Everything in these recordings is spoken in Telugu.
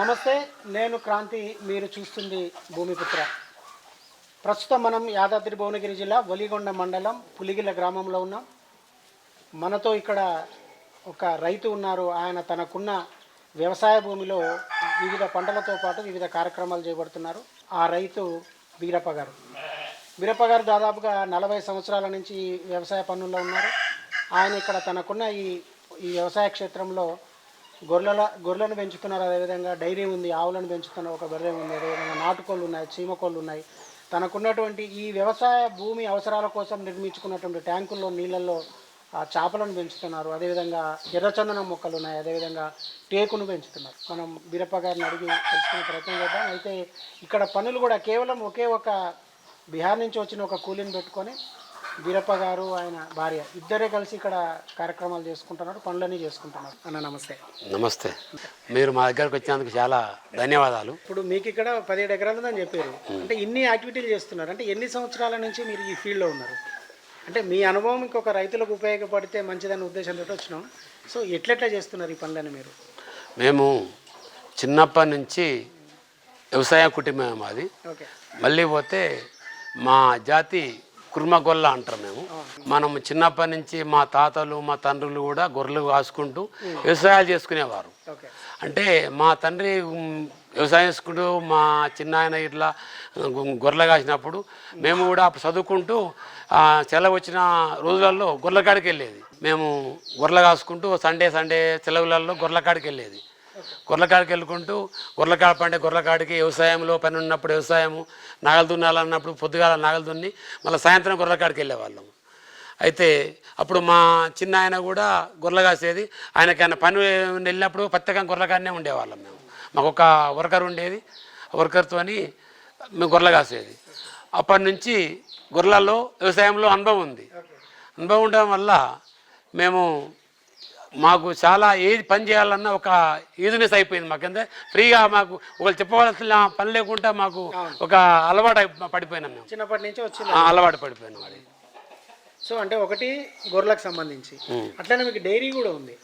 నమస్తే నేను క్రాంతి మీరు చూస్తుంది భూమిపుత్ర. ప్రస్తుతం మనం యాదాద్రి భువనగిరి జిల్లా వలిగొండ మండలం పులిగిల గ్రామంలో ఉన్నాం. మనతో ఇక్కడ ఒక రైతు ఉన్నారు. ఆయన తనకున్న వ్యవసాయ భూమిలో వివిధ పంటలతో పాటు వివిధ కార్యక్రమాలు చేపడుతున్నారు. ఆ రైతు వీరప్ప గారు. వీరప్ప గారు దాదాపుగా నలభై సంవత్సరాల నుంచి ఈ వ్యవసాయ పనుల్లో ఉన్నారు. ఆయన ఇక్కడ తనకున్న ఈ ఈ వ్యవసాయ క్షేత్రంలో గొర్రెల గొర్రెలను పెంచుతున్నారు అదేవిధంగా డైరీ ఉంది ఆవులను పెంచుతున్నారు ఒక బర్రె ఉంది అదేవిధంగా నాటుకోళ్ళు ఉన్నాయి చీమకోళ్ళు ఉన్నాయి. తనకున్నటువంటి ఈ వ్యవసాయ భూమి అవసరాల కోసం నిర్మించుకున్నటువంటి ట్యాంకుల్లో నీళ్ళల్లో ఆ చేపలను పెంచుతున్నారు. అదేవిధంగా ఎర్రచందనం మొక్కలు ఉన్నాయి అదేవిధంగా టేకును పెంచుతున్నారు. మనం బీరప్ప గారిని అడిగి తెలుసుకునే ప్రయత్నం చేద్దాం. అయితే ఇక్కడ పనులు కూడా కేవలం ఒకే ఒక బీహార్ నుంచి వచ్చిన ఒక కూలీని పెట్టుకొని బీరప్ప గారు ఆయన భార్య ఇద్దరే కలిసి ఇక్కడ కార్యక్రమాలు చేసుకుంటున్నారు పనులన్నీ చేసుకుంటున్నారు. అన్న నమస్తే. నమస్తే. మీరు మా దగ్గరకు వచ్చినందుకు చాలా ధన్యవాదాలు. ఇప్పుడు మీకు ఇక్కడ పదిహేడు ఎకరాలు ఉందని చెప్పారు. అంటే ఇన్ని యాక్టివిటీలు చేస్తున్నారు. అంటే ఎన్ని సంవత్సరాల నుంచి మీరు ఈ ఫీల్డ్లో ఉన్నారు? అంటే మీ అనుభవం ఇంకొక రైతులకు ఉపయోగపడితే మంచిదనే ఉద్దేశంతో వచ్చినాం. సో ఎట్లెట్లా చేస్తున్నారు ఈ పనులని మీరు? మేము చిన్నప్పటి నుంచి వ్యవసాయ కుటుంబం ఓకే. మళ్ళీ పోతే మా జాతి కుర్మగొల్ల అంటారు మేము. మనం చిన్నప్పటి నుంచి మా తాతలు మా తండ్రులు కూడా గొర్రెలు కాసుకుంటూ వ్యవసాయాలు చేసుకునేవారు. అంటే మా తండ్రి వ్యవసాయం చేసుకుంటూ మా చిన్న ఆయన ఇట్లా గొర్రెలు కాసినప్పుడు మేము కూడా అప్పుడు చదువుకుంటూ ఆ, సెలవు వచ్చిన రోజులలో గొర్రెల కాడికి వెళ్ళేది. మేము గొర్రెలు కాసుకుంటూ సండే సండే సెలవులలో గొర్రెల కాడికి వెళ్ళేది. గొర్రెల కాడికి వెళ్ళుకుంటూ గొర్రెల పండే పంటే కాడికి వ్యవసాయంలో పని ఉన్నప్పుడు వ్యవసాయము నాగలు దున్నాలన్నప్పుడు పొద్దుగాల నాగలు దున్ని మళ్ళీ సాయంత్రం గుర్రకాడికి కాడికి వెళ్ళేవాళ్ళం అయితే అప్పుడు మా చిన్న ఆయన కూడా గొర్రెలు కాసేది ఆయనకి ఆయన పని వెళ్ళినప్పుడు ప్రత్యేకంగా గొర్రెల కాడనే ఉండేవాళ్ళం మేము. మాకు ఒక వర్కర్ ఉండేది వర్కర్తో వర్కర్తోని మేము గొర్రెలు కాసేది. అప్పటి నుంచి గొర్రెలలో వ్యవసాయంలో అనుభవం ఉంది. అనుభవం ఉండడం వల్ల మేము మాకు చాలా ఏది పని చేయాలన్నా ఒక ఈజీనెస్ అయిపోయింది మాకంటే ఫ్రీగా మాకు ఒకళ్ళు చెప్పవలసిన పని లేకుండా మాకు ఒక అలవాటు పడిపోయినాం మేము. చిన్నప్పటి నుంచి వచ్చింది అలవాటు పడిపోయినాం అది సో అంటే ఒకటి గొర్రెలకు సంబంధించి. అట్లనే మీకు డైరీ కూడా ఉంది.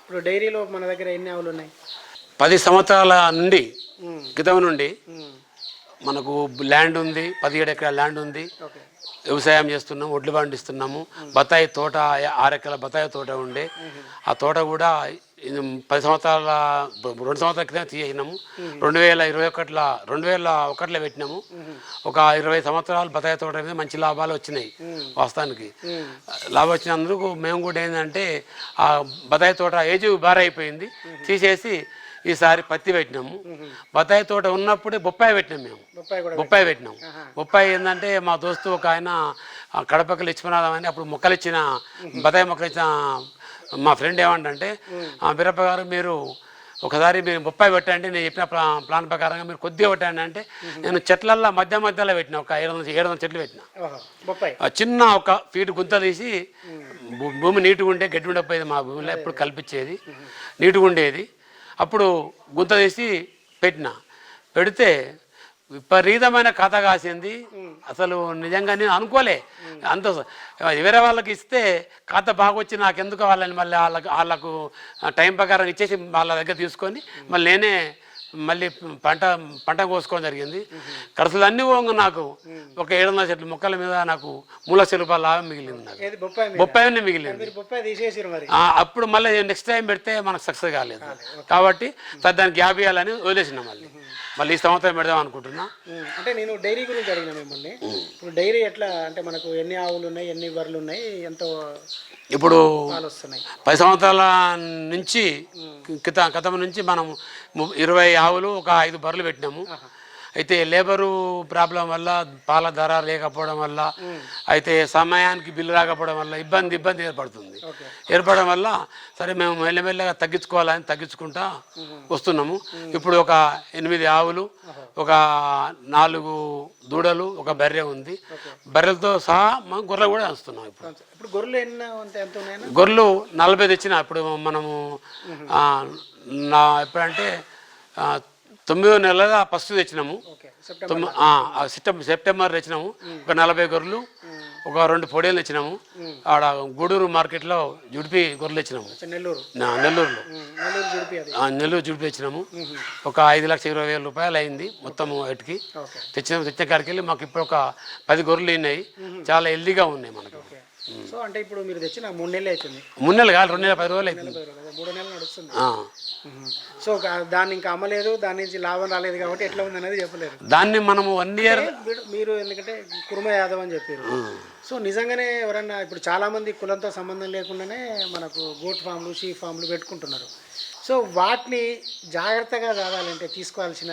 ఇప్పుడు డైరీలో మన దగ్గర ఎన్ని ఆవులు ఉన్నాయి? పది సంవత్సరాల నుండి క్రితం నుండి మనకు ల్యాండ్ ఉంది పదిహేడు ఎకరాల ల్యాండ్ ఉంది. ఓకే. వ్యవసాయం చేస్తున్నాము ఒడ్లు పండిస్తున్నాము. బత్తాయి తోట ఆరెక్కల బత్తాయి తోట ఉండే. ఆ తోట కూడా పది సంవత్సరాల రెండు సంవత్సరాల క్రితం తీసినాము. రెండు వేల ఇరవై ఒకటిలో రెండు వేల ఒకటిలో పెట్టినాము. ఒక ఇరవై సంవత్సరాలు బత్తాయి తోట మీద మంచి లాభాలు వచ్చినాయి వాస్తవానికి. లాభం వచ్చినందుకు మేము కూడా ఏంటంటే ఆ బత్తాయి తోట ఏజ్ బార్ అయిపోయింది తీసేసి ఈసారి పత్తి పెట్టినాము. బత్తాయి తోట ఉన్నప్పుడే బొప్పాయి పెట్టినాం మేము. బొప్పాయి పెట్టినాం. బొప్పాయి ఏంటంటే మా దోస్తు ఒక ఆయన కడపకి అని అప్పుడు మొక్కలు ఇచ్చిన బత్తాయి మొక్కలు ఇచ్చిన మా ఫ్రెండ్ ఏమంటే బిరప్ప గారు మీరు ఒకసారి మీరు బొప్పాయి పెట్టండి నేను చెప్పిన ప్లా ప్లాన్ ప్రకారంగా మీరు కొద్దిగా పెట్టండి అంటే నేను చెట్లల్లో మధ్య మధ్యలో పెట్టిన ఒక ఏడు వందల ఏడు వందల చెట్లు పెట్టిన. చిన్న ఒక ఫీట్ గుంత తీసి భూమి నీటుగా ఉంటే గడ్డి ఉండకపోయేది మా భూమిలో ఎప్పుడు కల్పించేది. నీటుగా ఉండేది అప్పుడు గుంత తీసి పెట్టిన. పెడితే విపరీతమైన కథ కాసింది. అసలు నిజంగా నేను అనుకోలే. అంత వేరే వాళ్ళకి ఇస్తే కథ బాగా వచ్చి నాకు ఎందుకు వాళ్ళని మళ్ళీ వాళ్ళకు వాళ్ళకు టైం ప్రకారం ఇచ్చేసి వాళ్ళ దగ్గర తీసుకొని మళ్ళీ నేనే మళ్ళీ పంట పంట కోసుకోవడం జరిగింది. ఖర్చులు అన్నీ పోగా నాకు ఒక ఏడు వందల చెట్ల మొక్కల మీద నాకు లక్షల రూపాయల లాభం మిగిలింది నాకు. ఏది? బొప్పాయి మీద? బొప్పాయి మిగిలింది. అప్పుడు మళ్ళీ నెక్స్ట్ టైం పెడితే మనకు సక్సెస్ కాలేదు. కాబట్టి దానికి గ్యాప్ ఇవ్వాలని వదిలేసిన మళ్ళీ. మళ్ళీ ఈ సంవత్సరం పెడదాం అనుకుంటున్నా. అంటే నేను డైరీ గురించి అడిగిన మిమ్మల్ని. ఇప్పుడు డైరీ ఎట్లా అంటే మనకు ఎన్ని ఆవులు ఉన్నాయి ఎన్ని బర్రెలు ఉన్నాయి ఎంతో ఇప్పుడు వస్తున్నాయి. పది సంవత్సరాల నుంచి క్రిత క్రితం నుంచి మనం ఇరవై ఆవులు ఒక ఐదు బర్రెలు పెట్టినాము. అయితే లేబరు ప్రాబ్లం వల్ల పాల ధర లేకపోవడం వల్ల అయితే సమయానికి బిల్లు రాకపోవడం వల్ల ఇబ్బంది ఇబ్బంది ఏర్పడుతుంది. ఏర్పడడం వల్ల సరే మేము మెల్లమెల్లగా తగ్గించుకోవాలని తగ్గించుకుంటా వస్తున్నాము. ఇప్పుడు ఒక ఎనిమిది ఆవులు ఒక నాలుగు దూడలు ఒక బర్రె ఉంది. బర్రెలతో సహా మనం గొర్రెలు కూడా వస్తున్నాం ఇప్పుడు. ఇప్పుడు గొర్రెలు గొర్రెలు నలభై తెచ్చిన ఇప్పుడు మనము నా ఎప్పుడంటే తొమ్మిదో నెలల ఫస్ట్ తెచ్చినాము. సెప్టెంబర్ సెప్టెంబర్ తెచ్చినాము. ఒక నలభై గొర్రెలు ఒక రెండు పొడేలు తెచ్చినాము. ఆడ గూడూరు మార్కెట్లో జుడిపి గొర్రెలు తెచ్చినాము. నెల్లూరులో. నెల్లూరు జుడిపి తెచ్చినాము. ఒక ఐదు లక్షల ఇరవై వేల రూపాయలు అయింది మొత్తం వాటికి. ఓకే. తెచ్చిన తెచ్చిన కాడికి వెళ్ళి మాకు ఇప్పుడు ఒక పది గొర్రెలు ఉన్నాయి. చాలా హెల్దీగా ఉన్నాయి మనకు. సో అంటే ఇప్పుడు మీరు తెచ్చిన మూడు నెలలు అవుతుంది మూడు నెలలు కాదు రెండు నెలల పది రోజులు అవుతుంది మూడో నెలలు నడుస్తుంది. సో దాన్ని ఇంకా అమ్మలేదు దాని నుంచి లాభం రాలేదు కాబట్టి ఎట్లా ఉంది అనేది చెప్పలేదు దాన్ని మనము వన్ ఇయర్ మీరు ఎందుకంటే కుర్మ యాదవ్ అని చెప్పారు. సో నిజంగానే ఎవరన్నా ఇప్పుడు చాలా మంది కులంతో సంబంధం లేకుండానే మనకు గోట్ ఫామ్లు షీ ఫామ్లు పెట్టుకుంటున్నారు. సో వాటిని జాగ్రత్తగా కావాలంటే తీసుకోవాల్సిన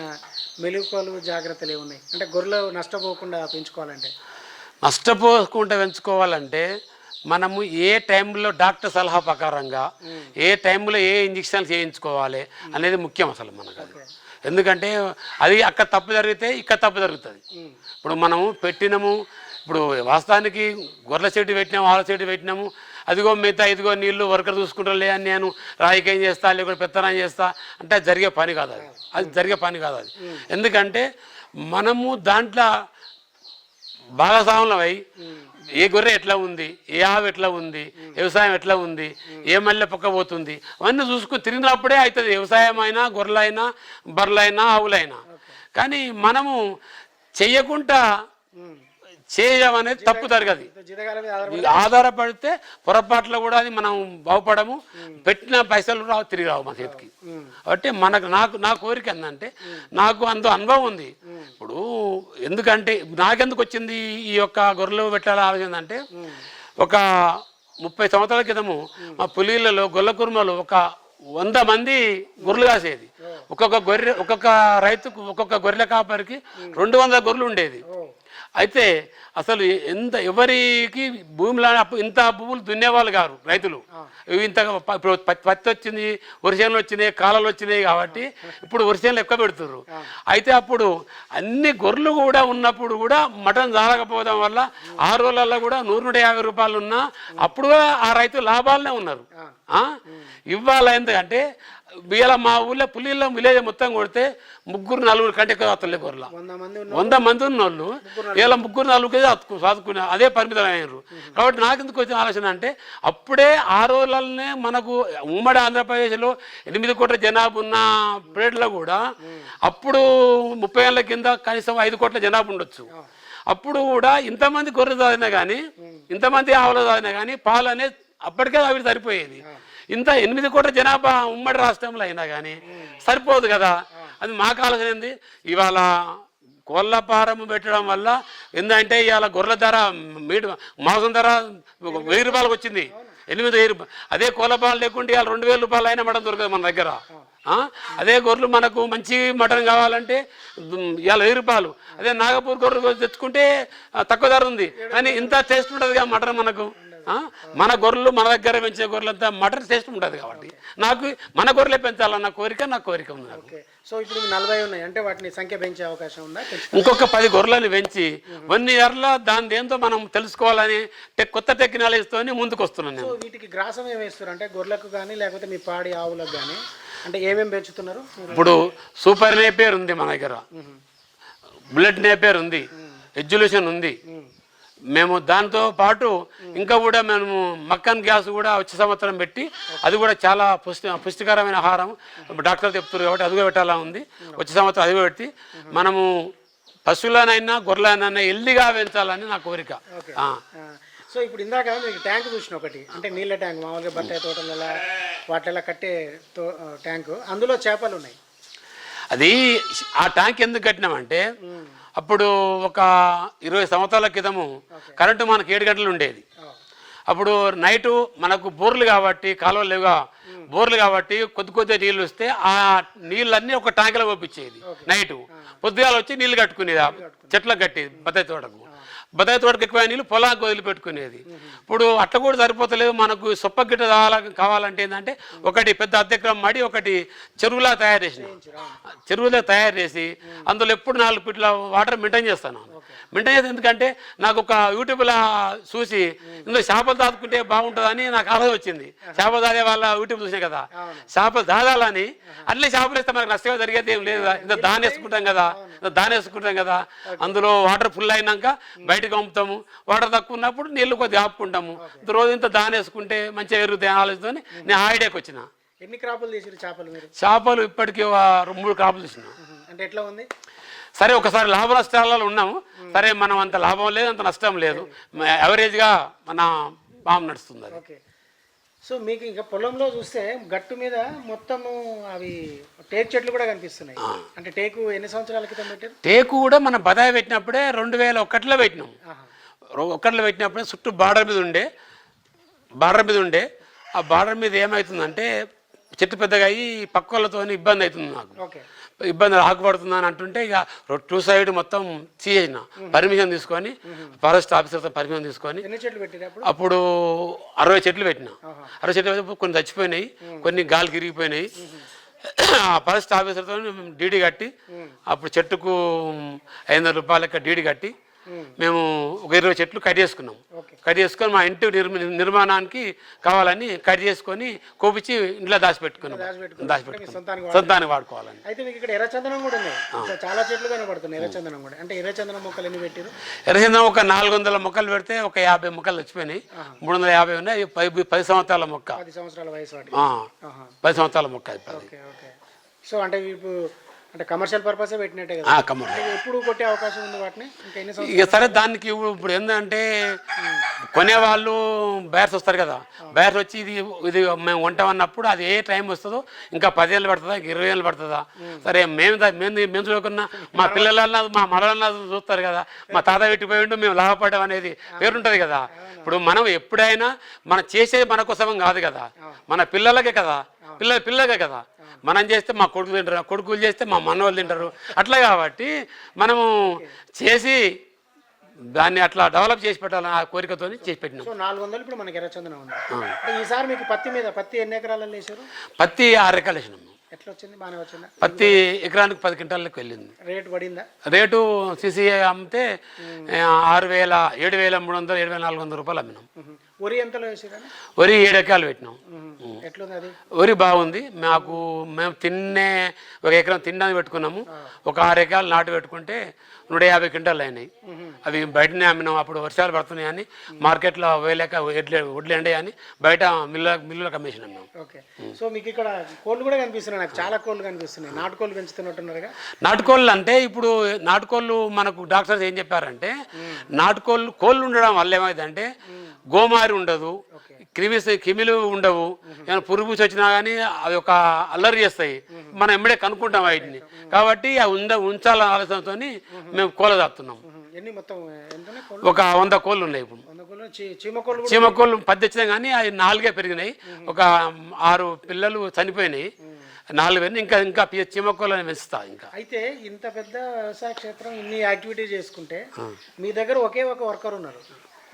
మెలుకలు జాగ్రత్తలు ఏమున్నాయి? అంటే గొర్రెలు నష్టపోకుండా పెంచుకోవాలంటే. నష్టపోకుండా పెంచుకోవాలంటే మనము ఏ టైంలో డాక్టర్ సలహా ప్రకారంగా ఏ టైంలో ఏ ఇంజక్షన్లు చేయించుకోవాలి అనేది ముఖ్యం అసలు మనకు ఎందుకంటే అది అక్కడ తప్పు జరిగితే ఇక్కడ తప్పు జరుగుతుంది. ఇప్పుడు మనము పెట్టినము ఇప్పుడు వాస్తవానికి గొర్రెల చెట్టు పెట్టినాము ఆల చెట్టు పెట్టినాము అదిగో మిగతా ఇదిగో నీళ్ళు వర్కర్ చూసుకుంటారులే అని నేను రాయికేం చేస్తా లేకపోతే పెత్తనం చేస్తా అంటే అది జరిగే పని కాదు అది. అది జరిగే పని కాదు అది. ఎందుకంటే మనము దాంట్లో భాగస్వాములం అయి ఏ గొర్రె ఎట్లా ఉంది? ఏ ఆవు ఎట్లా ఉంది? వ్యవసాయం ఎట్లా ఉంది? ఏ మల్లె పక్క పోతుంది? అవన్నీ చూసుకుని తిరిగినప్పుడే అవుతుంది. వ్యవసాయం అయినా గొర్రెలైనా బర్రెలైనా ఆవులైనా. కానీ మనము చెయ్యకుండా చేయడం అనేది తప్పు జరగదు. ఆధారపడితే పొరపాట్లో కూడా అది మనం బాగుపడము. పెట్టిన పైసలు రావు తిరిగి రావు మా చేతికి. కాబట్టి మనకు నాకు నా కోరిక ఏంటంటే నాకు అంత అనుభవం ఉంది. ఇప్పుడు ఎందుకంటే నాకెందుకు వచ్చింది ఈ యొక్క గొర్రెలు పెట్టాల ఆలోచన అంటే ఒక ముప్పై సంవత్సరాల క్రితము మా పులిలలో గొల్ల కుర్మలు ఒక వంద మంది గొర్రెలు కాసేది. ఒక్కొక్క గొర్రె ఒక్కొక్క రైతుకు ఒక్కొక్క గొర్రెల కాపరికి రెండు వందల గొర్రెలు ఉండేది. అయితే అసలు ఎంత ఎవరికి భూమిలో ఇంత భూములు దున్నేవాళ్ళు కారు రైతులు. ఇవి ఇంత ఇప్పుడు పత్తి వచ్చింది వరిసేనులు వచ్చినాయి కాలాలు వచ్చినాయి కాబట్టి ఇప్పుడు వరిసేనులు ఎక్కువ పెడుతుర్రు. అయితే అప్పుడు అన్ని గొర్రెలు కూడా ఉన్నప్పుడు కూడా మటన్ జారకపోవడం వల్ల ఆ రోజులలో కూడా నూరు నూట యాభై రూపాయలు ఉన్నా అప్పుడు కూడా ఆ రైతు లాభాలనే ఉన్నారు? ఇవాళ ఎందుకంటే ఇవాళ మా ఊళ్ళో పులిలో విలేజ్ మొత్తం కొడితే ముగ్గురు నలుగురు కంటే ఎక్కువ వస్తలే గొర్రెల వంద మంది ఉన్న ఉన్నోళ్ళు. ఇలా ముగ్గురు నలుగురు చదువుకునే అదే పరిమితం అయ్యారు కాబట్టి నాకు ఎందుకు వచ్చిన ఆలోచన అంటే అప్పుడే ఆ రోజులనే మనకు ఉమ్మడి ఆంధ్రప్రదేశ్లో ఎనిమిది కోట్ల జనాభా ఉన్న పీరియడ్లో కూడా అప్పుడు ముప్పై ఏళ్ళ కింద కనీసం ఐదు కోట్ల జనాభా ఉండొచ్చు. అప్పుడు కూడా ఇంతమంది గొర్రెలు చదివినా కానీ ఇంతమంది ఆవులు చదివినా కానీ పాలు అనేది అప్పటికే అవి సరిపోయేది. ఇంత ఎనిమిది కోట్ల జనాభా ఉమ్మడి రాష్ట్రంలో అయినా కానీ సరిపోదు కదా. అది మాకు ఆలోచన ఏంది? ఇవాళ కోళ్ళ ఫారం పెట్టడం వల్ల ఏంటంటే ఇవాళ గొర్రెల ధర మీడు మాంసం ధర వెయ్యి రూపాయలకు వచ్చింది. ఎనిమిది వెయ్యి రూపాయలు అదే కోళ్ళ పాలు లేకుంటే ఇవాళ రెండు వేల రూపాయలు అయినా మటన్ దొరకదు మన దగ్గర? అదే గొర్రెలు మనకు మంచి మటన్ కావాలంటే ఇవాళ వెయ్యి రూపాయలు. అదే నాగపూర్ గొర్రెలు తెచ్చుకుంటే తక్కువ ధర ఉంది. కానీ ఇంత టేస్ట్ ఉంటుంది కదా మటన్ మనకు? మన గొర్రెలు మన దగ్గర పెంచే గొర్రెలంతా మటన్ టేస్ట్ ఉంటుంది కాబట్టి. నాకు మన గొర్రెలే పెంచాలన్న కోరిక నా కోరిక ఉంది నాకు. సో ఇప్పుడు నలభై ఉన్నాయి. అంటే వాటిని సంఖ్య పెంచే అవకాశం ఉందా? ఇంకొక పది గొర్రెలను పెంచి వన్ ఇయర్లో దాని దేంతో మనం తెలుసుకోవాలని కొత్త టెక్నాలజీతో ముందుకు వస్తున్నాను నేను. వీటికి గ్రాసం ఏమి వేస్తారు? అంటే గొర్రెలకు కానీ లేకపోతే మీ పాడి ఆవులకు కానీ అంటే ఏమేమి పెంచుతున్నారు? ఇప్పుడు సూపర్ నేపేర్ ఉంది మన దగ్గర. బుల్లెట్ నేపేర్ ఉంది ఎడ్యులేషన్ ఉంది. మేము దాంతో పాటు ఇంకా కూడా మేము మక్కన్ గ్యాస్ కూడా వచ్చే సంవత్సరం పెట్టి అది కూడా చాలా పుష్టి పుష్టికరమైన ఆహారం. డాక్టర్ చెప్తారు కాబట్టి అది కూడా పెట్టాలా ఉంది. వచ్చే సంవత్సరం అది పెట్టి మనము పశువులనైనా గొర్రెలనైనా ఎల్లిగా పెంచాలని నా కోరిక. సో ఇప్పుడు ఇందాక మీకు ట్యాంక్ చూసిన ఒకటి. అంటే నీళ్ళ ట్యాంక్ మామూలుగా బత్తాయి తోటలలో వాటిలో కట్టే ట్యాంకు. అందులో చేపలు ఉన్నాయి. అది ఆ ట్యాంక్ ఎందుకు కట్టినామంటే అప్పుడు ఒక ఇరవై సంవత్సరాల క్రితము కరెంటు మనకు ఏడు గంటలు ఉండేది. అప్పుడు నైటు మనకు బోర్లు కాబట్టి కాలువలు లేవుగా బోర్లు కాబట్టి కొద్ది కొద్దిగా నీళ్ళు వస్తే ఆ నీళ్ళన్నీ ఒక ట్యాంకులో పంపించేది నైటు. పొద్దుగాల వచ్చి నీళ్ళు కట్టుకునేది ఆ చెట్లకు కట్టేది బత్తాయి తోటకు. బత్తాయి తోటకి ఎక్కువ నీళ్ళు పొలాకు వదిలిపెట్టుకునేది. ఇప్పుడు అట్లా కూడా సరిపోతలేదు. మనకు సొప్ప గిట్ట కావాల- కావాలంటే ఏంటంటే ఒకటి పెద్ద అద్దెక్రమం మడి ఒకటి చెరువులా తయారు చేసిన. చెరువులా తయారు చేసి అందులో ఎప్పుడు నాలుగు ఫీట్ల వాటర్ మెయింటైన్ చేస్తాను. చేస్తే ఎందుకంటే నాకు ఒక యూట్యూబ్లో చూసి ఇందులో చేపలు దాచుకుంటే బాగుంటుందని నాకు ఆలోచన వచ్చింది. చేపలు దాదే వాళ్ళ యూట్యూబ్ చూసాం కదా. చేపలు దాదాలని అట్లే చేపలు వేస్తే మనకు నష్టం జరిగేది ఏం లేదు? ఇంత దాని వేసుకుంటాం కదా. ఇంత దాని వేసుకుంటాం కదా. అందులో వాటర్ ఫుల్ అయినాక బయటకు పంపుతాము. వాటర్ తక్కువ ఉన్నప్పుడు నీళ్ళు కొద్దిగా ఆపుకుంటాము. రోజు ఇంత దాని వేసుకుంటే మంచిగా ఎరుగుతాయి ఆలోచనతో నేను ఐడియాకి వచ్చిన. ఎన్ని క్రాపులు తీసిరు చేపలు చేపలు ఇప్పటికీ మూడు కాపులు చూసినాం. అంటే ఎట్లా ఉంది? సరే ఒకసారి లాభ నష్టాలలో ఉన్నాము. సరే మనం అంత లాభం లేదు అంత నష్టం లేదు. యావరేజ్గా మన పాము నడుస్తుంది అది. ఓకే. సో మీకు ఇంకా పొలంలో చూస్తే గట్టు మీద మొత్తము అవి టేకు చెట్లు కూడా కనిపిస్తున్నాయి. అంటే టేకు ఎన్ని సంవత్సరాల క్రితం పెట్టారు? టేకు కూడా మనం బదాయి పెట్టినప్పుడే రెండు వేల ఒకటిలో పెట్టినాం. ఒకటిలో పెట్టినప్పుడే చుట్టూ బార్డర్ మీద ఉండే బార్డర్ మీద ఉండే. ఆ బార్డర్ మీద ఏమవుతుందంటే చెట్టు పెద్దగా అయ్యి పక్క వాళ్ళతో ఇబ్బంది అవుతుంది నాకు. ఓకే ఇబ్బంది ఆకుపడుతుంది అని అంటుంటే ఇక టూ సైడ్ మొత్తం తీసేసిన పర్మిషన్ తీసుకొని ఫారెస్ట్ ఆఫీసర్తో పర్మిషన్ తీసుకొని అప్పుడు? అరవై చెట్లు పెట్టిన. అరవై చెట్లు కొన్ని చచ్చిపోయినాయి కొన్ని గాలికి ఇరిగిపోయినాయి ఆ ఫారెస్ట్ ఆఫీసర్తో డీడీ కట్టి అప్పుడు చెట్టుకు ఐదు వందల డీడీ కట్టి మేము ఒక ఇరవై చెట్లు కట్ చేసుకున్నాం. కట్ చేసుకొని మా ఇంటి నిర్మ నిర్మాణానికి కావాలని కట్ చేసుకొని కోపించి ఇంట్లో దాచిపెట్టుకున్నాం. దాచిపెట్టుకున్నాం. సొంతానికి వాడుకోవాలని. అయితే మీకు ఇక్కడ ఎర్రచందనం కూడా ఉన్నాయి చాలా చెట్లు కనబడుతున్నాయి ఎర్రచందనం కూడా. అంటే ఎర్రచందనం మొక్కలు ఎన్ని పెట్టారు ఎర్రచందనం ఒక నాలుగు వందల మొక్కలు పెడితే ఒక యాభై మొక్కలు చచ్చిపోయినాయి మూడు వందల యాభై ఉన్నాయి. పది పది సంవత్సరాల మొక్క. పది సంవత్సరాల వయసు. పది సంవత్సరాల మొక్క సో అంటే ఇప్పుడు అంటే కమర్షియల్ పర్పసే పెట్టినట్టే కదా. అంటే ఎప్పుడు కొట్టే అవకాశం ఉంది వాటిని? ఇంకా ఎన్ని సంవత్సరాలు? ఇక సరే దానికి ఇప్పుడు ఏంటంటే కొనేవాళ్ళు బయర్స్ వస్తారు కదా. బయర్స్ వచ్చి ఇది ఇది మేము కొంటామన్నప్పుడు అది ఏ టైం వస్తుందో ఇంకా పదేళ్ళు పడుతుందా ఇరవై ఏళ్ళు పడుతుందా? సరే మేము మేము మేము చూడకున్నా మా పిల్లలన్నా మా మనలన్నా చూస్తారు కదా. మా తాత పెట్టిపోయి ఉంటూ మేము లాభపడడం అనేది పేరుంటుంది కదా. ఇప్పుడు మనం ఎప్పుడైనా మనం చేసేది మన కోసమం కాదు కదా. మన పిల్లలకే కదా. పిల్లల పిల్లలకే కదా. మనం చేస్తే మా కొడుకులు తింటారు కొడుకులు చేస్తే మా మనవాళ్ళు తింటారు. అట్లా కాబట్టి మనము చేసి దాన్ని అట్లా డెవలప్ చేసి పెట్టాలని ఆ కోరికతో చేసి పెట్టినాం. సో నాలుగు వందలు ఇప్పుడు మనకి ఎర్రచందనం ఉంది. అంటే ఈసారి మీకు పత్తి మీద పత్తి ఎన్ని ఎకరాలలో వేసారు పత్తి ఆరు ఎకరాలు వేసినాం ఎట్లా వచ్చింది బాగానే వచ్చిందా? పత్తి ఎకరానికి పది క్వింటాలకు వెళ్ళింది. రేట్ పడిందా? రేటు సిసిఐ అమ్మితే ఆరు వేల ఏడు వేల మూడు వందలు ఏడు వేల నాలుగు వందల రూపాయలు అమ్మినాం. మ్మ్. వరి ఎంతలో వరి ఏడు ఎకరాలు పెట్టినాం వరి బాగుంది. మాకు మేము తిన్నే ఒక ఎకరం తినడానికి పెట్టుకున్నాము. ఒక ఆరు ఎకరాలు నాటు పెట్టుకుంటే నూట యాభై క్వింటాలు అయినాయి. అవి బయటనే అమ్మినాం. అప్పుడు వర్షాలు పడుతున్నాయి అని మార్కెట్లో వేయలేక వడ్లు వడ్లు ఎండాయి అని బయట మిల్లు మిల్లులకు అమ్మేసినాం మేము. ఓకే. సో మీకు ఇక్కడ కోళ్ళు కూడా కనిపిస్తున్నాయి నాకు. చాలా కోళ్ళు కనిపిస్తున్నాయి. నాటుకోళ్ళు పెంచుతున్నట్టున్నారుగా? నాటుకోళ్ళు అంటే ఇప్పుడు నాటుకోళ్ళు మనకు డాక్టర్స్ ఏం చెప్పారంటే నాటుకోళ్ళు కోళ్ళు ఉండడం వల్ల ఏమైందంటే గోమారి ఉండదు క్రిమిస్ క్రిమిలు ఉండవు. ఏమైనా పురుగు వచ్చినా కానీ అవి ఒక అల్లరి చేస్తాయి. మనం ఎమ్మడే కనుక్కుంటాం వాటిని. కాబట్టి అవి ఉంద ఉంచాలన్న ఆలోచనతో మేము కోళ్ళ దాపుతున్నాం ఒక వంద కోళ్ళు ఉన్నాయి ఇప్పుడు. చీమ కోళ్ళు పది వచ్చినాయి కానీ అవి నాలుగే పెరిగినాయి. ఒక ఆరు పిల్లలు చనిపోయినాయి. నాలుగు పెరిగినాయి. ఇంకా ఇంకా కోళ్ళని పెంచుతా ఇంకా. అయితే ఇంత పెద్ద వ్యవసాయ క్షేత్రం ఇన్ని యాక్టివిటీస్ చేసుకుంటే మీ దగ్గర ఒకే ఒక వర్కర్ ఉన్నారు.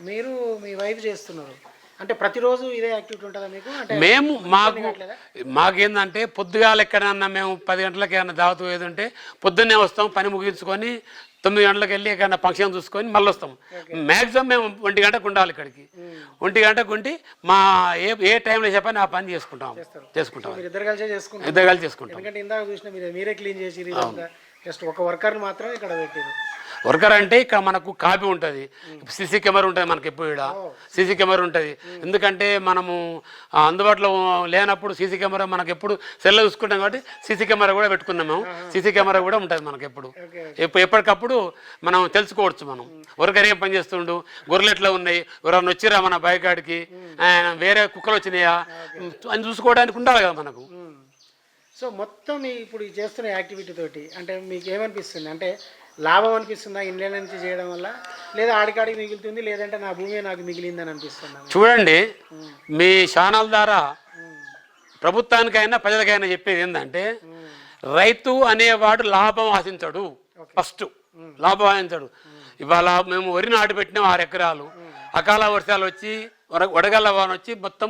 మీరు మీ వైఫ్ చేస్తున్నారు. అంటే ప్రతిరోజు ఇదే యాక్టివిటీ ఉంటుందా మీకు? అంటే మేము మాకు మాకేందంటే పొద్దుగాల ఎక్కడన్నా మేము పది గంటలకు ఏమన్నా దావతు ఉంటే పొద్దున్నే వస్తాం పని ముగించుకొని తొమ్మిది గంటలకు వెళ్ళి ఎక్కడన్నా ఫంక్షన్ చూసుకొని మళ్ళీ వస్తాం. మ్యాక్సిమం మేము ఒంటి గంటకు ఉండాలి ఇక్కడికి. ఒంటి గంటకు ఉండి మా ఏ ఏ టైంలో చెప్పని ఆ పని చేసుకుంటాం. చేసుకుంటాం. ఇద్దరు కలిసే చేసుకుంటారు. ఇద్దరు కలిసి చేసుకుంటాం. ఎందుకంటే ఇందాక చూసిన మీరు మీరే క్లీన్ చేసి జస్ట్ ఒక వర్కర్ని మాత్రం ఇక్కడ పెట్టారు వర్కర్ అంటే ఇక్కడ మనకు కాపీ ఉంటుంది. సీసీ కెమెరా ఉంటుంది మనకి ఎప్పుడు ఇక్కడ సీసీ కెమెరా ఉంటుంది. ఎందుకంటే మనము అందుబాటులో లేనప్పుడు సీసీ కెమెరా మనకు ఎప్పుడు సెల్ చూసుకుంటాం కాబట్టి సీసీ కెమెరా కూడా పెట్టుకున్నాం మేము. సీసీ కెమెరా కూడా ఉంటుంది మనకి ఎప్పుడు. ఎప్పటికప్పుడు మనం తెలుసుకోవచ్చు మనం. వర్కర్ ఏం పని చేస్తుండు? గొర్రెలు ఎట్లా ఉన్నాయి? ఎవరైనా వచ్చిరా మన బయకాడికి వేరే కుక్కలు వచ్చినాయా? అని చూసుకోవడానికి ఉండాలి కదా మనకు. సో మొత్తం ఇప్పుడు చేస్తున్న యాక్టివిటీ తోటి అంటే మీకు ఏమనిపిస్తుంది? అంటే లాభం అనిపిస్తుందా? ఇండియా నుంచి చేయడం వల్ల? లేదా ఆడికాడికి మిగులుతుంది? లేదంటే నా భూమి నాకు మిగిలిందని అనిపిస్తుందా చూడండి మీ ఛానల్ ద్వారా ప్రభుత్వానికైనా ప్రజలకైనా చెప్పేది ఏంటంటే రైతు అనేవాడు లాభం ఆశించడు. ఫస్ట్ లాభం ఆశించడు. ఇవాళ మేము వరి నాటు పెట్టినాం ఆరు ఎకరాలు. అకాల వర్షాలు వచ్చి వడగళ్ళ వాన వచ్చి మొత్తం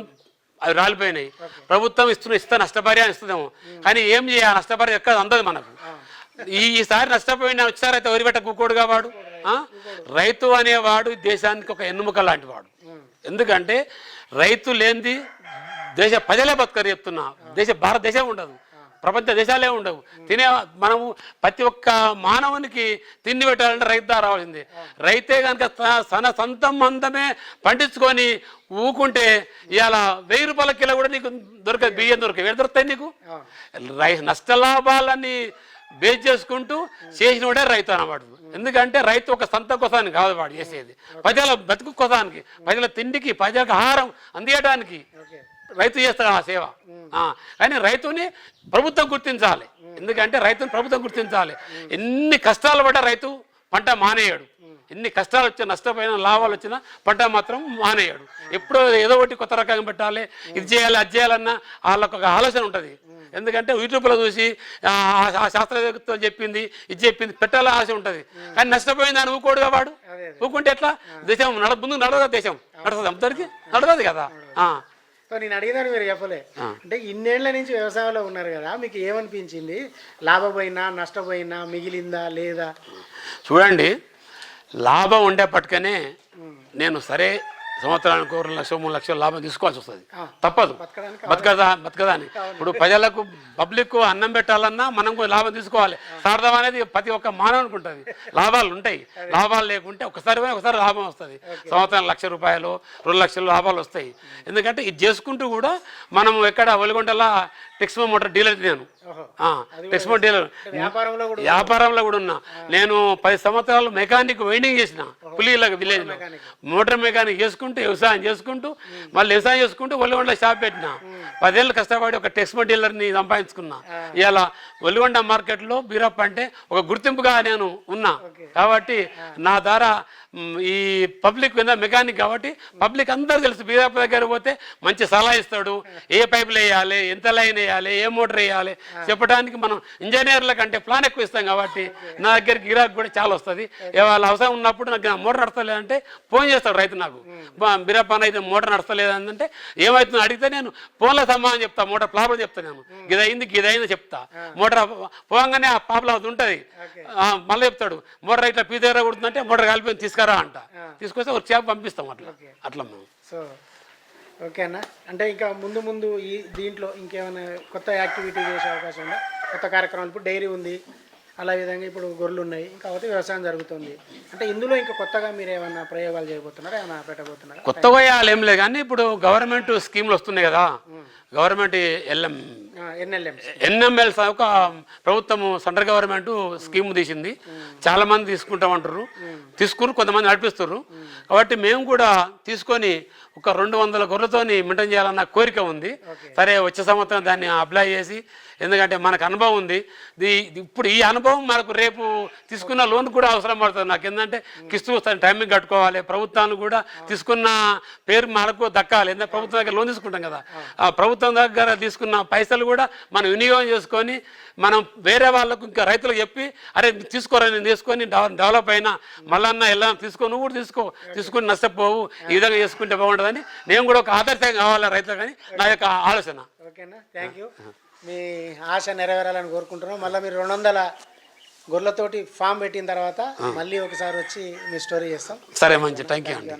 అవి రాలిపోయినాయి. ప్రభుత్వం ఇస్తున్న ఇస్తే నష్టపరిహారం ఇస్తుందేమో. కానీ ఏం చేయాలి? నష్టపరిహారం ఎక్కడ అందదు మనకు. ఈ ఈసారి నష్టపోయిన వచ్చారు అయితే వరి పెట్ట కూకోడుగా వాడు? రైతు అనేవాడు దేశానికి ఒక ఎన్నుముక లాంటి వాడు. ఎందుకంటే రైతు లేనిది దేశ ప్రజలే బతకరు చెప్తున్నా. దేశ భారతదేశం ఉండదు. ప్రపంచ దేశాలే ఉండవు. తినే మనము ప్రతి ఒక్క మానవునికి తిండి పెట్టాలంటే రైతు రావాల్సింది రైతే కనుక తన సొంత మందమే పండించుకొని ఊకుంటే ఇవాళ వెయ్యి రూపాయల కిలో కూడా నీకు దొరకదు బియ్యం దొరకదు. ఏడు దొరుకుతాయి నీకు? రై నష్టలాభాలని బేస్ చేసుకుంటూ చేసినవాడే రైతు అన్నమాట. ఎందుకంటే రైతు ఒక సంత కోసానికి కాదు వాడు చేసేది. ప్రజల బతుకు కోసానికి ప్రజల తిండికి ప్రజలకు ఆహారం అందియడానికి రైతు చేస్తాడు ఆ సేవ. కానీ రైతుని ప్రభుత్వం గుర్తించాలి. ఎందుకంటే రైతుని ప్రభుత్వం గుర్తించాలి. ఎన్ని కష్టాలు పడ్డా రైతు పంట మానేయాడు. ఎన్ని కష్టాలు వచ్చినా నష్టపోయిన లాభాలు వచ్చినా పంట మాత్రం మానేయాడు. ఎప్పుడో ఏదో ఒకటి కొత్త రకంగా పెట్టాలి. ఇది చేయాలి అది చేయాలన్న వాళ్ళకు ఒక ఆలోచన ఉంటుంది. ఎందుకంటే యూట్యూబ్లో చూసి ఆ, శాస్త్రవేత్తలు చెప్పింది ఇది చెప్పింది పెట్టాలని ఆశ ఉంటుంది. కానీ నష్టపోయింది అని ఊకోడుగా వాడు. ఊకుంటే ఎట్లా? దేశం నడ ముందు నడవదా దేశం. నడుస్తుంది అందరికి నడవదు కదా. సో నేను అడిగినాను మీరు చెప్పలే. అంటే ఇన్నేళ్ళ నుంచి వ్యవసాయంలో ఉన్నారు కదా మీకు ఏమనిపించింది? లాభపోయినా నష్టపోయినా మిగిలిందా లేదా? చూడండి లాభం ఉండేపట్టుకనే నేను సరే సంవత్సరానికి ఒక రెండు లక్షలు మూడు లక్షలు లాభం తీసుకోవాల్సి వస్తుంది. తప్పదు. బతకదా బతకదా అని. ఇప్పుడు ప్రజలకు పబ్లిక్ అన్నం పెట్టాలన్నా మనం లాభం తీసుకోవాలి. శారదం అనేది ప్రతి ఒక్క మానవునికి ఉంటుంది. లాభాలు ఉంటాయి. లాభాలు లేకుంటే ఒకసారి ఒకసారి లాభం వస్తుంది. సంవత్సరం లక్ష రూపాయలు రెండు లక్షలు లాభాలు వస్తాయి. ఎందుకంటే ఇది చేసుకుంటూ కూడా మనం ఎక్కడ ఒలిగొండలా టెక్స్మో మోటార్ డీలర్ నేను. టెక్స్మో డీలర్. వ్యాపారంలో కూడా వ్యాపారంలో కూడా ఉన్నా. నేను పది సంవత్సరాలు మెకానిక్ వెయిండింగ్ చేసిన పులిలకు విలేజ్ మోటార్ మెకానిక్ చేసుకుంటూ వ్యవసాయం చేసుకుంటూ మళ్ళీ వ్యవసాయం చేసుకుంటూ ఒలిగొండ షాప్ పెట్టిన. పదేళ్ళు కష్టపడి ఒక టెక్స్మో డీలర్ని సంపాదించుకున్నా. ఇలా ఒలిగొండ మార్కెట్లో బీరప్ అంటే ఒక గుర్తింపుగా నేను ఉన్నా. కాబట్టి నా ద్వారా ఈ పబ్లిక్ మీద మెకానిక్ కాబట్టి పబ్లిక్ అందరూ తెలుసు. బీరప్ప దగ్గర పోతే మంచి సలహా ఇస్తాడు. ఏ పైపులు వేయాలి ఎంత లైన్ వేయాలి ఏ మోటార్ వేయాలి? చెప్పడానికి మనం ఇంజనీర్ల కంటే ప్లాన్ ఎక్కువ ఇస్తాం కాబట్టి నా దగ్గర గిరాక్ కూడా చాలా వస్తుంది. వాళ్ళ అవసరం ఉన్నప్పుడు నాకు మోటార్ నడతలేదంటే ఫోన్ చేస్తాడు రైతు నాకు. బీరప్పన అయితే మోటార్ నడతలేదంటే ఏమవుతుందో అడిగితే నేను ఫోన్లో సమాధానం చెప్తా మోటార్ ప్రాబ్లం చెప్తా నేను. గిదైంది గిదైంది చెప్తా. మోటార్ పోగానే ఆ ప్రాబ్లం అది ఉంటుంది. మళ్ళీ చెప్తాడు మోటార్ ఇట్లా పీ దగ్గర కుడుతుందంటే మోటార్ కలిపి తీసుకురా అంట. తీసుకొస్తే ఒక చేప పంపిస్తాం అట్లా. అట్లా మేము సో ఓకే అన్న అంటే ఇంకా ముందు ముందు ఈ దీంట్లో ఇంకేమైనా కొత్త యాక్టివిటీ చేసే అవకాశం ఉందా? కొత్త కార్యక్రమాలు ఇప్పుడు డైరీ ఉంది. అలా విధంగా ఇప్పుడు గొర్రెలు ఉన్నాయి. కాకపోతే వ్యవసాయం జరుగుతుంది. అంటే ఇందులో ఇంకా కొత్తగా మీరు ఏమైనా ప్రయోగాలు చేయబోతున్నారా? ఏమైనా పెట్టబోతున్నారా? కొత్తగా ఏం లేదు కానీ ఇప్పుడు గవర్నమెంట్ స్కీమ్లు వస్తున్నాయి కదా. గవర్నమెంట్ ఎల్ఎం ఎన్ఎంఎల్ ఒక ప్రభుత్వము సెంట్రల్ గవర్నమెంట్ స్కీమ్ తీసింది. చాలా మంది తీసుకుంటామంటారు తీసుకుని కొంతమంది నడిపిస్తారు కాబట్టి మేము కూడా తీసుకొని ఒక రెండు వందల గొర్రెలతోని మెయింటైన్ చేయాలన్న కోరిక ఉంది. సరే వచ్చే సంవత్సరం దాన్ని అప్లై చేసి ఎందుకంటే మనకు అనుభవం ఉంది. ఇప్పుడు ఈ అనుభవం మనకు రేపు తీసుకున్న లోన్ కూడా అవసరం పడుతుంది. నాకు ఏంటంటే కిస్తు టైమింగ్ కట్టుకోవాలి. ప్రభుత్వాన్ని కూడా తీసుకున్న పేరు మనకు దక్కాలి. ఎందుకంటే ప్రభుత్వం దగ్గర లోన్ తీసుకుంటాం కదా. ఆ ప్రభుత్వం దగ్గర తీసుకున్న పైసలు కూడా మనం వినియోగం చేసుకొని మనం వేరే వాళ్ళకు ఇంకా రైతులకు చెప్పి అరే తీసుకోరా నేను తీసుకొని డెవ- డెవలప్ అయినా మళ్ళన్నా ఎలా తీసుకో నువ్వు కూడా తీసుకో తీసుకుని నష్టపోవు ఈ విధంగా చేసుకుంటే బాగుంటుందని నేను కూడా ఒక ఆదర్శంగా కావాలి రైతులు కానీ నా యొక్క ఆలోచన. ఓకేనా? థ్యాంక్ యూ మీ ఆశ నెరవేరాలని కోరుకుంటున్నాం. మళ్ళీ మీరు రెండు వందల గొర్రెలతోటి ఫామ్ పెట్టిన తర్వాత మళ్ళీ ఒకసారి వచ్చి మీ స్టోరీ చేస్తాం. సరే మంచి థ్యాంక్ యూ అండి.